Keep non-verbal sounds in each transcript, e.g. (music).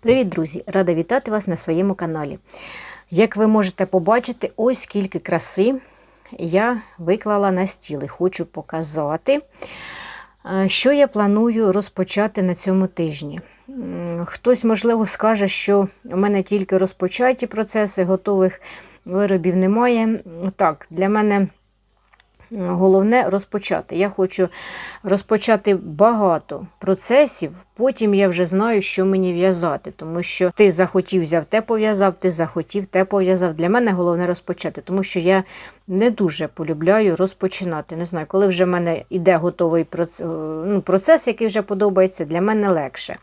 Привіт, друзі! Рада вітати вас на своєму каналі. Як ви можете побачити, ось скільки краси я виклала на стіл і хочу показати, е, що я планую розпочати на цьому тижні. Хтось, можливо, скаже, що у мене тільки розпочаті процеси, готових виробів немає. Так, для мене Головне розпочати. Я хочу розпочати багато процесів, потім я вже знаю, що мені в'язати, тому що ти захотів взяв те пов'язав, ти захотів те пов'язав. Для мене головне розпочати, тому що я не дуже полюбляю розпочинати. Не знаю, коли вже в мене йде готовий процес, ну, процес, який вже подобається, для мене легше.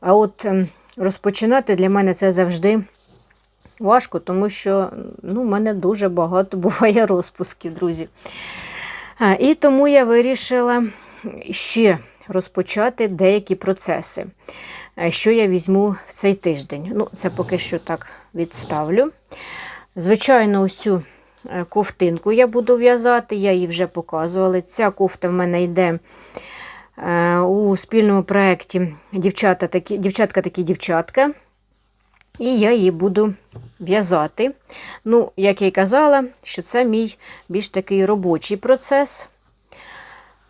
А от ем, розпочинати для мене це завжди. Важко, тому що ну, в мене дуже багато (laughs) буває розпусків, друзі. І тому я вирішила ще розпочати деякі процеси, що я візьму в цей тиждень. Ну, Це поки що так відставлю. Звичайно, ось цю е, ковтинку я буду в'язати, я її вже показувала. Ця кофта в мене йде е, у спільному проєкті дівчата такі, дівчатка такі дівчатка. І я її буду в'язати. Ну, як я й казала, що це мій більш такий робочий процес.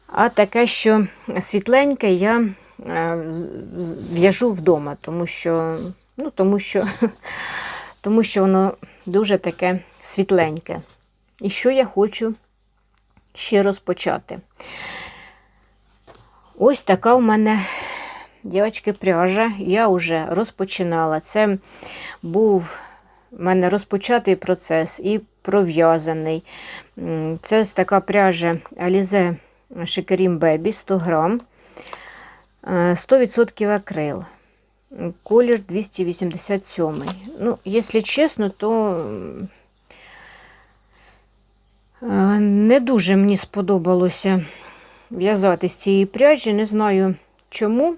А таке, що світленьке, я е, в'яжу вдома, тому що, ну, тому що, (laughs) тому що воно дуже таке світленьке. І що я хочу ще розпочати? Ось така в мене Дівчатки, пряжа, я вже розпочинала. Це був у мене розпочатий процес і пров'язаний. Це така пряжа Alize Шикарім Baby 100 грам, 100% акрил. Колір 287. Ну, якщо чесно, то не дуже мені сподобалося в'язати з цієї пряжі. Не знаю чому.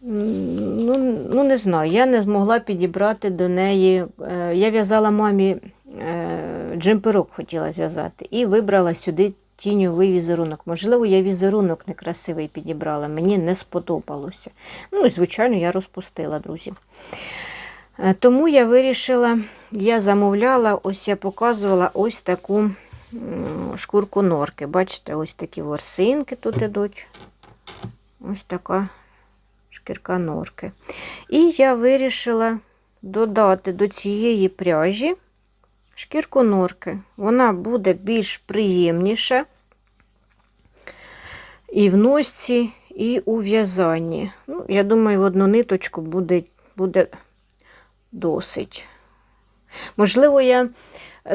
Ну, ну, не знаю, я не змогла підібрати до неї. Е, я в'язала мамі е, джемперок хотіла зв'язати і вибрала сюди тіньовий візерунок. Можливо, я візерунок некрасивий підібрала, мені не сподобалося. Ну, і, звичайно, я розпустила, друзі. Е, тому я вирішила, я замовляла, ось я показувала ось таку шкурку норки. Бачите, ось такі ворсинки тут ідуть. Ось така шкірка норки. І я вирішила додати до цієї пряжі шкірку норки. Вона буде більш приємніша і в носці, і у в'язанні. Ну, Я думаю, в одну ниточку буде, буде досить. Можливо, я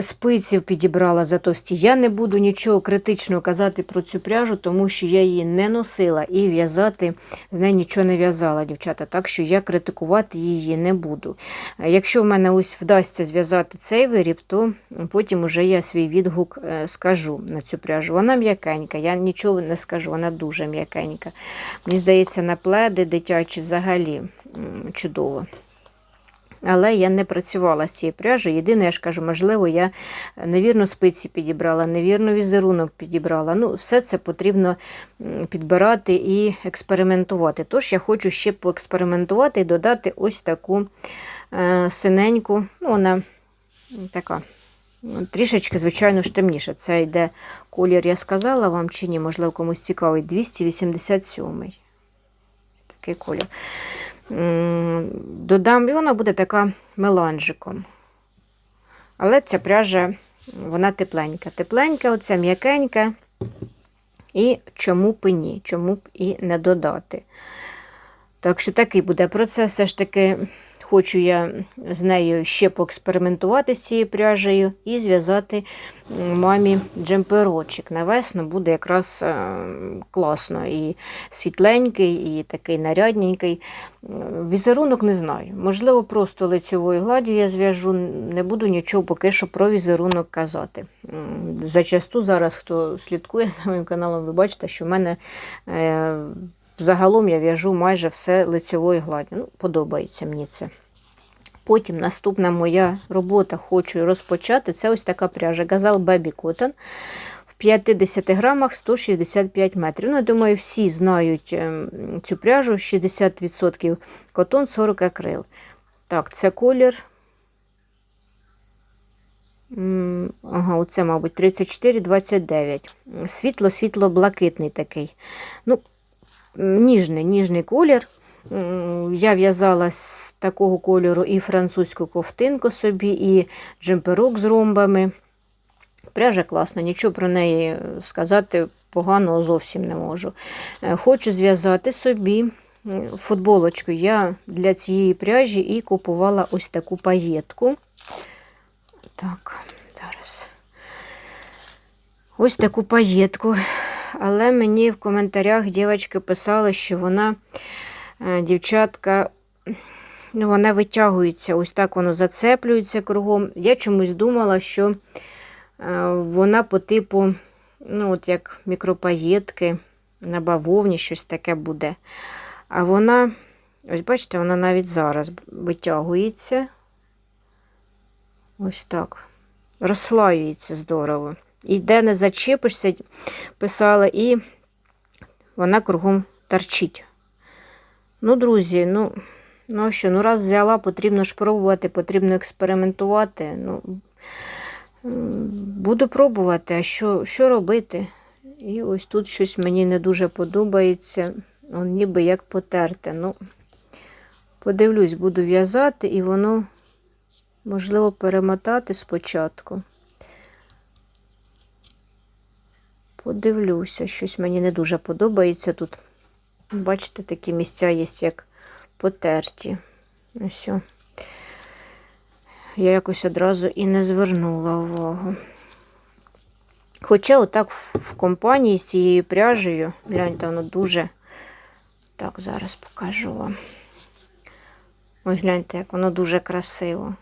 спиців підібрала за товсті. Я не буду нічого критичного казати про цю пряжу, тому що я її не носила і в'язати з нею нічого не в'язала, дівчата. Так що я критикувати її не буду. Якщо в мене ось вдасться зв'язати цей виріб, то потім уже я свій відгук е, скажу на цю пряжу. Вона м'якенька, я нічого не скажу, вона дуже м'якенька. Мені здається, на пледи дитячі взагалі чудово. Але я не працювала з цією пряжею. Єдине, я ж кажу, можливо, я невірно спиці підібрала, невірно візерунок підібрала. Ну, Все це потрібно підбирати і експериментувати. Тож я хочу ще поекспериментувати і додати ось таку е, синеньку, ну, вона така. Трішечки, звичайно, ж темніша. Це йде колір, я сказала вам чи ні, можливо, комусь цікавий, 287 Такий колір додам, і вона буде така меланжиком. Але ця пряжа, вона тепленька. Тепленька, оця м'якенька. І чому б і ні, чому б і не додати. Так що такий буде процес, все ж таки Хочу я з нею ще поекспериментувати з цією пряжею і зв'язати мамі джемперочок. На весну буде якраз е, класно. І світленький, і такий нарядненький. Візерунок не знаю. Можливо, просто лицьовою гладдю я зв'яжу, не буду нічого поки що про візерунок казати. Зачасту зараз, хто слідкує за моїм каналом, ви бачите, що в мене. Е, загалом я в'яжу майже все лицьовою гладдю. Ну, Подобається мені це. Потім наступна моя робота хочу розпочати. Це ось така пряжа Газал Baby Cotton в 50 грамах 165 метрів. Ну, я думаю, всі знають ем, цю пряжу 60% котон, 40 акрил. Так, це колір. Ага, оце, мабуть, 34-29. Світло-світло-блакитний такий. Ну, ніжний, ніжний колір. Я в'язала з такого кольору і французьку ковтинку собі, і джемперок з ромбами. Пряжа класна, нічого про неї сказати поганого зовсім не можу. Е, Хочу зв'язати собі футболочку. Я для цієї пряжі і купувала ось таку паєтку. Так, зараз. Ось таку паєтку. Але мені в коментарях дівчатки писали, що вона, дівчатка, ну, вона витягується, ось так воно зацеплюється кругом. Я чомусь думала, що е, вона по типу, ну, от як мікропаєтки на бавовні, щось таке буде. А вона, ось бачите, вона навіть зараз витягується. Ось так. Розслаюється здорово. І де не зачепишся, писала, і вона кругом торчить. Ну, друзі, ну, ну що, ну раз взяла, потрібно ж пробувати, потрібно експериментувати. Ну, буду пробувати, а що, що робити? І ось тут щось мені не дуже подобається. Он ніби як потерте. Ну, подивлюсь, буду в'язати, і воно, можливо, перемотати спочатку. Подивлюся, щось мені не дуже подобається тут. Бачите, такі місця є, як потерті. Ось. Я якось одразу і не звернула увагу. Хоча отак в компанії з цією пряжею, гляньте, воно дуже. Так, зараз покажу вам. Ось гляньте, як воно дуже красиво.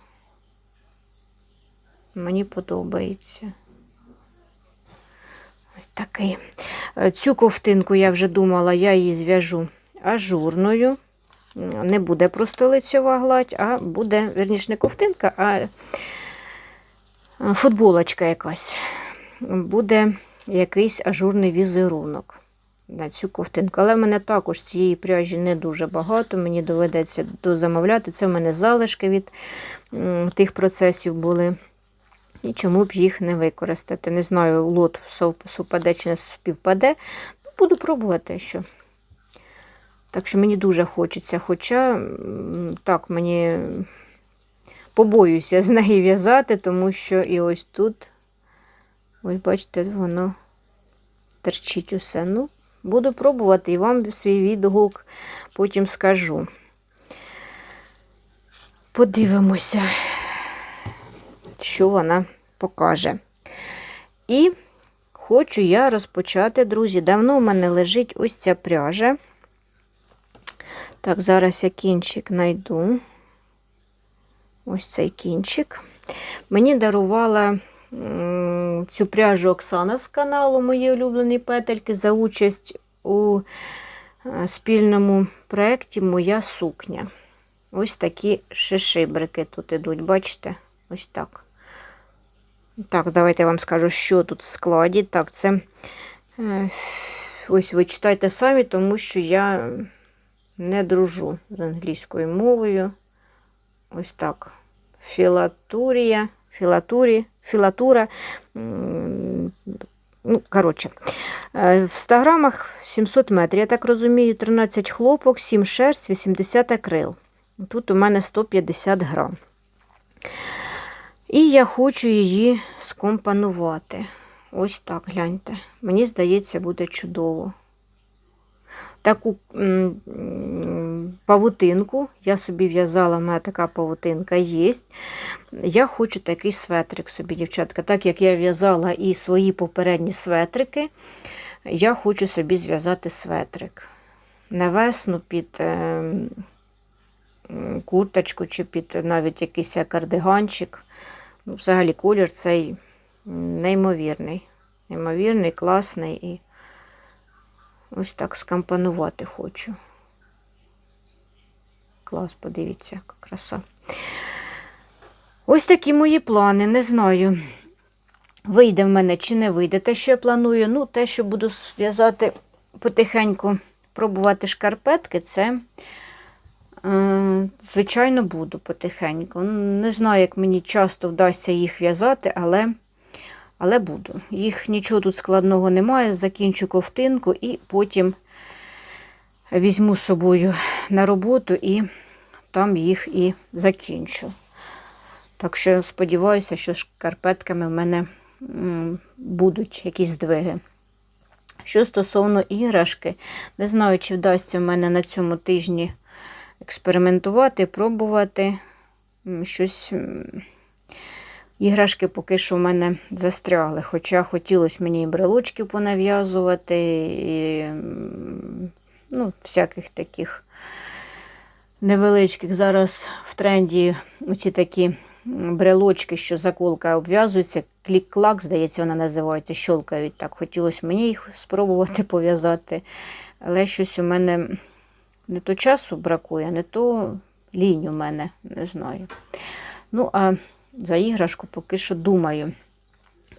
Мені подобається. Ось такий. Е, Цю ковтинку я вже думала, я її зв'яжу ажурною. Не буде просто лицьова гладь, а буде, верніше, не ковтинка, а е, футболочка якась. Буде якийсь ажурний візерунок на цю ковтинку. Але в мене також цієї пряжі не дуже багато, мені доведеться дозамовляти. Це в мене залишки від тих процесів були. І чому б їх не використати? Не знаю, лот сов- совпаде чи не співпаде. Ну, Буду пробувати що. Так що мені дуже хочеться. Хоча, так, мені побоюся з неї в'язати, тому що і ось тут, ось бачите, воно терчить усе. Ну, буду пробувати і вам свій відгук потім скажу. Подивимося що вона покаже. І хочу я розпочати, друзі. Давно в мене лежить ось ця пряжа. Так, зараз я кінчик знайду. Ось цей кінчик. Мені дарувала цю пряжу Оксана з каналу Мої улюблені петельки за участь у е, спільному проєкті Моя сукня. Ось такі шишибрики тут ідуть, бачите? Ось так. Так, давайте я вам скажу, що тут в складі. Так, це е, ось ви читайте самі, тому що я не дружу з англійською мовою. Ось так. Філатурія, філатурі, філатура. Ну, коротше, Е, в 100 грамах 700 метрів, я так розумію, 13 хлопок, 7 шерсть, 80 акрил. Тут у мене 150 грам. І я хочу її скомпонувати. Ось так, гляньте. Мені здається, буде чудово. Таку павутинку я собі в'язала, в мене така павутинка є. Я хочу такий светрик собі, дівчатка. Так як я в'язала і свої попередні светрики, я хочу собі зв'язати светрик. На весну під е, м, курточку чи під навіть якийсь кардиганчик. Ну, Взагалі колір цей неймовірний. Неймовірний, класний і ось так скомпонувати хочу. Клас, подивіться, краса. Ось такі мої плани, не знаю. Вийде в мене чи не вийде те, що я планую. Ну, те, що буду зв'язати потихеньку, пробувати шкарпетки, це, звичайно, буду потихеньку. Ну, Не знаю, як мені часто вдасться їх в'язати, але, але буду. Їх нічого тут складного немає. Закінчу ковтинку і потім візьму з собою на роботу і там їх і закінчу. Так що сподіваюся, що шкарпетками в мене будуть якісь здвиги. Що стосовно іграшки, не знаю, чи вдасться в мене на цьому тижні експериментувати, пробувати щось. Іграшки поки що в мене застрягли. Хоча хотілося мені і брелочки понав'язувати, і ну, всяких таких невеличких. Зараз в тренді оці такі брелочки, що заколка обв'язується, клік-клак, здається, вона називається, щолкають. Так, хотілося мені їх спробувати (laughs) пов'язати. Але щось у мене не то часу бракує, не то лінь у мене, не знаю. Ну, а за іграшку поки що думаю.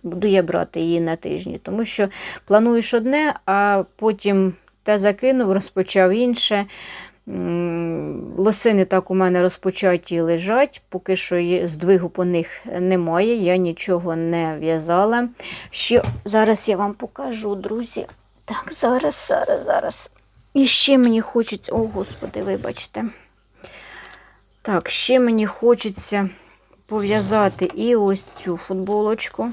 Буду я брати її на тижні, тому що плануєш одне, а потім те закинув, розпочав інше. Лосини так у мене розпочаті лежать, поки що здвигу по них немає, я нічого не в'язала. Ще зараз я вам покажу, друзі. Так, зараз, зараз, зараз. І ще мені хочеться, о, господи, вибачте. Так, ще мені хочеться пов'язати і ось цю футболочку.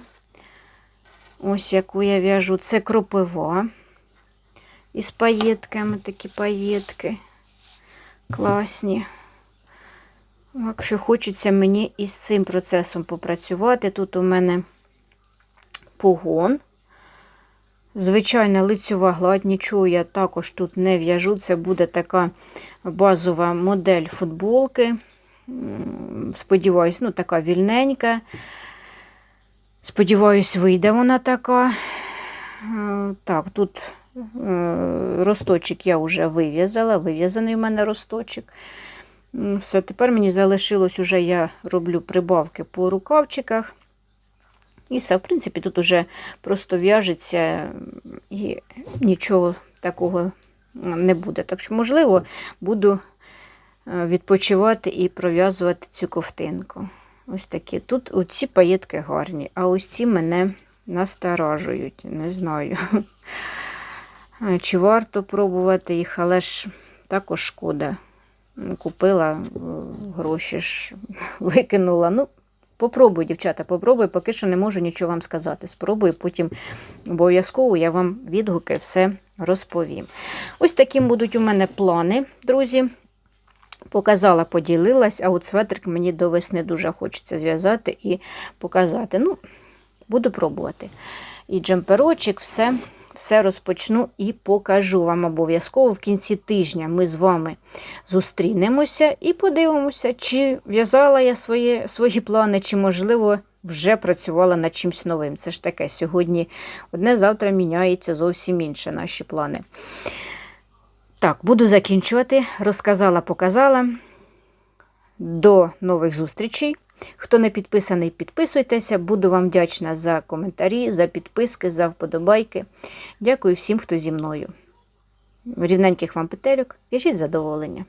Ось яку я в'яжу. Це кропива. Із паєтками такі паєтки. Класні. Якщо хочеться мені із цим процесом попрацювати, тут у мене погон. Звичайна лицьова гладь, нічого я також тут не в'яжу. Це буде така базова модель футболки. Сподіваюсь, ну така вільненька. Сподіваюсь, вийде вона така. Е, Так, тут е, росточок я вже вив'язала, вив'язаний в мене росточок. Все, тепер мені залишилось уже я роблю прибавки по рукавчиках. І все, в принципі, тут уже просто в'яжеться і нічого такого не буде. Так що, можливо, буду е, відпочивати і пров'язувати цю ковтинку. Ось такі. Тут оці паєтки гарні, а ось ці мене насторажують. Не знаю, Е, чи варто пробувати їх, але ж також шкода. Купила е, гроші ж викинула. Ну, попробуй, дівчата, попробуй, поки що не можу нічого вам сказати. Спробую, потім обов'язково я вам відгуки все розповім. Ось таким будуть у мене плани, друзі. Показала, поділилась, а от светрик мені до весни дуже хочеться зв'язати і показати. Ну, буду пробувати. І джемперочок, все, все розпочну і покажу вам обов'язково. В кінці тижня ми з вами зустрінемося і подивимося, чи в'язала я свої, свої плани, чи, можливо, вже працювала над чимось новим. Це ж таке, сьогодні одне, завтра міняється зовсім інше наші плани. Так, буду закінчувати. Розказала, показала. До нових зустрічей. Хто не підписаний, підписуйтеся. Буду вам вдячна за коментарі, за підписки, за вподобайки. Дякую всім, хто зі мною. Рівненьких вам петельок. В'яжіть задоволення.